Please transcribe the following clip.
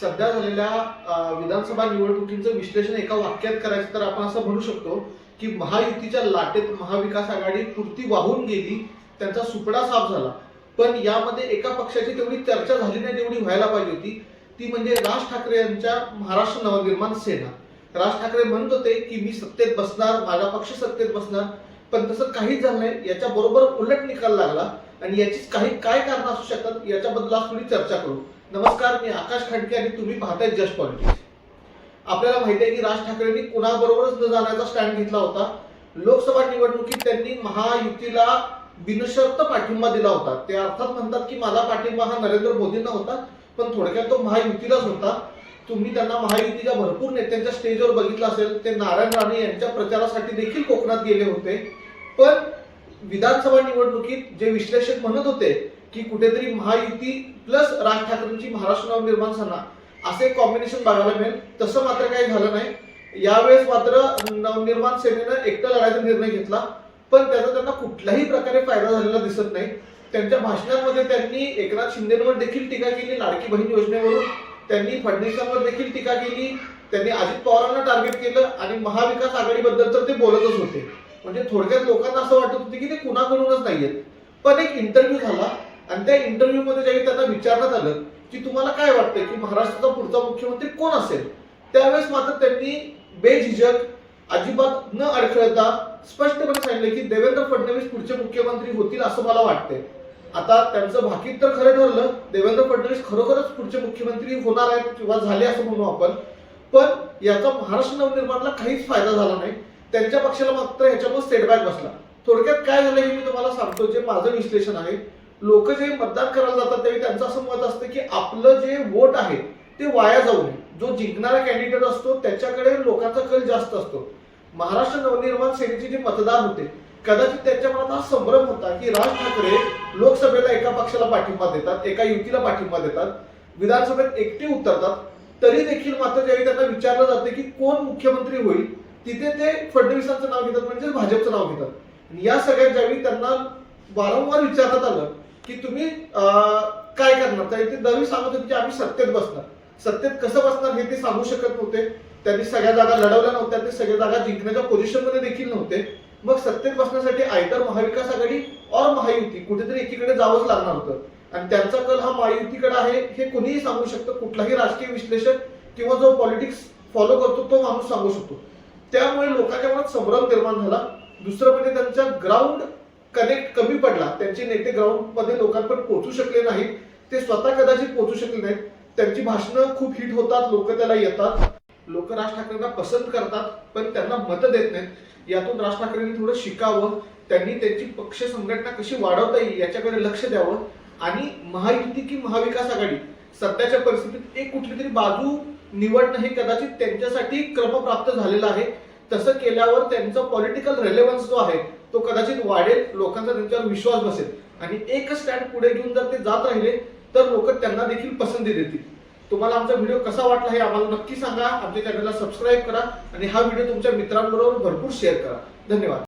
सध्या झालेल्या विधानसभा निवडणुकीचं विश्लेषण एका वाक्यात करायचं तर आपण असं म्हणू शकतो की महायुतीच्या लाटेत महाविकास आघाडी पुरती वाहून गेली त्यांचा सुपडा साफ झाला. पण यामध्ये एका पक्षाची तेवढी चर्चा झाली नाही तेवढी व्हायला पाहिजे होती. ती म्हणजे राज ठाकरे यांच्या महाराष्ट्र नवनिर्माण सेना. राज ठाकरे म्हणत होते की मी सत्तेत बसणार माझा पक्ष सत्तेत बसणार पण तसं काहीच झालं नाही. याच्या बरोबर उलट निकाल लागला. आणि याचीच काही काय कारण असू शकतात याच्याबद्दल आज थोडी चर्चा करू. नमस्कार मी आकाश खांडके आणि तुम्ही पाहताय जस्ट पॉलिटिक्स. आपल्याला माहिती आहे की राज ठाकरेंनी कुणाबरोबरच न जाण्याचा स्टँड घेतला होता. लोकसभा निवडणुकीत त्यांनी महायुतीला बिनशर्त पाठिंबा दिला होता. ते अर्थात म्हणतात की माझा पाठिंबा हा नरेंद्र मोदींना होता पण थोडक्यात तो महायुतीलाच होता. तुम्ही त्यांना महायुतीच्या भरपूर नेत्यांच्या स्टेजवर बघितलं असेल ते नारायण राणे यांच्या प्रचारासाठी देखील कोकणात गेले होते. पण विधानसभा निवडणुकीत जे विश्लेषक म्हणत होते की कुठेतरी महायुती प्लस राज ठाकरेंची महाराष्ट्र नवनिर्माण सेना असे कॉम्बिनेशन बघायला मिळेल. तसं मात्र काही झालं नाही. यावेळेस मात्र नवनिर्माण सेनेनं एकटं लढायचा निर्णय घेतला पण त्याचा त्यांना कुठल्याही प्रकारे फायदा झालेला दिसत नाही. त्यांच्या भाषणांमध्ये त्यांनी एकनाथ शिंदेवर देखील टीका केली लाडकी बहीण योजनेवरून. त्यांनी फडणवीसांवर देखील टीका केली. त्यांनी अजित पवारांना टार्गेट केलं आणि महाविकास आघाडीबद्दल तर ते बोलतच होते. म्हणजे थोडक्यात लोकांना असं वाटत होतं की ते कुणाकडूनच नाहीयेत. पण एक इंटरव्ह्यू झाला आणि त्या इंटरव्ह्यू मध्ये ज्यावेळी त्यांना विचारण्यात आलं की तुम्हाला काय वाटतंय की महाराष्ट्राचा पुढचा मुख्यमंत्री कोण असेल? त्यावेळेस मात्र त्यांनी बेझिझक अजिबात न अडखळता स्पष्टपणे सांगितलं की देवेंद्र फडणवीस पुढचे मुख्यमंत्री होतील असं मला वाटतंय. आता त्यांचं भाकीत तर खरं ठरलं देवेंद्र फडणवीस खरोखरच पुढचे मुख्यमंत्री होणार आहेत किंवा झाले असं म्हणू आपण. पण याचा महाराष्ट्र नवनिर्माणला काहीच फायदा झाला नाही. त्यांच्या पक्षाला मात्र ह्याच्यामुळे सेटबॅक बसला. थोडक्यात काय झालं हे मी तुम्हाला सांगतो. जे माझं विश्लेषण आहे लोक जे मतदान करायला जातात त्यावेळी त्यांचं असं मत असतं की आपलं जे वोट आहे ते वाया जाऊ नये. जो जिंकणारा कॅन्डिडेट असतो त्याच्याकडे लोकांचा कल जास्त असतो. महाराष्ट्र नवनिर्माण सेनेचे जे मतदार होते कदाचित त्यांच्या मनात हा संभ्रम होता की राज ठाकरे लोकसभेला एका पक्षाला पाठिंबा देतात एका युतीला पाठिंबा देतात विधानसभेत एकटे उतरतात तरी देखील मात्र ज्यावेळी त्यांना विचारलं जातं की कोण मुख्यमंत्री होईल तिथे ते फडणवीसांचं नाव घेतात म्हणजे भाजपचं नाव घेतात. आणि या सगळ्यात ज्यावेळी त्यांना वारंवार विचारण्यात आलं की तुम्ही काय करणार? तर ते दरवेळी सांगत होते की आम्ही सत्तेत बसणार. सत्तेत कसं बसणार हे ते सांगू शकत नव्हते. त्यांनी सगळ्या जागा लढवल्या नव्हत्या ते सगळ्या जागा जिंकण्याच्या पोझिशनमध्ये देखील नव्हते. मग सत्तेत बसण्यासाठी आयतर महाविकास आघाडी और महायुती कुठेतरी एकीकडे जावंच लागणार होतं. आणि त्यांचा कल हा महायुतीकडे आहे हे कोणीही सांगू शकतं. कुठलाही राजकीय विश्लेषक किंवा जो पॉलिटिक्स फॉलो करतो तो माणूस सांगू शकतो. त्यामुळे लोकांच्या मनात संभ्रम निर्माण झाला. दुसरं म्हणजे त्यांचा ग्राउंड कनेक्ट कमी पडला. त्यांचे नेते ग्राउंडमध्ये लोकांपर्यंत पोहोचू शकले नाहीत. ते स्वतः कदाचित पोहोचू शकले नाहीत. त्यांची भाषणं खूप हिट होतात. लोक त्याला येतात. लोक राज ठाकरेंना पसंत करतात पण त्यांना मतं देत नाहीत. यातून राज ठाकरेंनी थोडं शिकावं. त्यांनी त्यांची पक्ष संघटना कशी वाढवता येईल याच्याकडे लक्ष द्यावं. आणि महायुती की महाविकास आघाडी सध्याच्या परिस्थितीत एक कुठली तरी बाजू निवडणं हे कदाचित त्यांच्यासाठी क्रमप्राप्त झालेलं आहे. तसं केल्यावर त्यांचा पॉलिटिकल रेलेव्हन्स जो आहे तो कदाचित वाढेल लोकांचा त्यांच्यावर विश्वास बसेल. आणि एकच स्टँड पुढे घेऊन जर ते जात राहिले तर लोक त्यांना देखील पसंती देतील. तुम्हाला आमचा व्हिडिओ कसा वाटला हे आम्हाला नक्की सांगा. आमच्या चॅनलला सबस्क्राईब करा आणि हा व्हिडिओ तुमच्या मित्रांबरोबर भरपूर शेअर करा. धन्यवाद.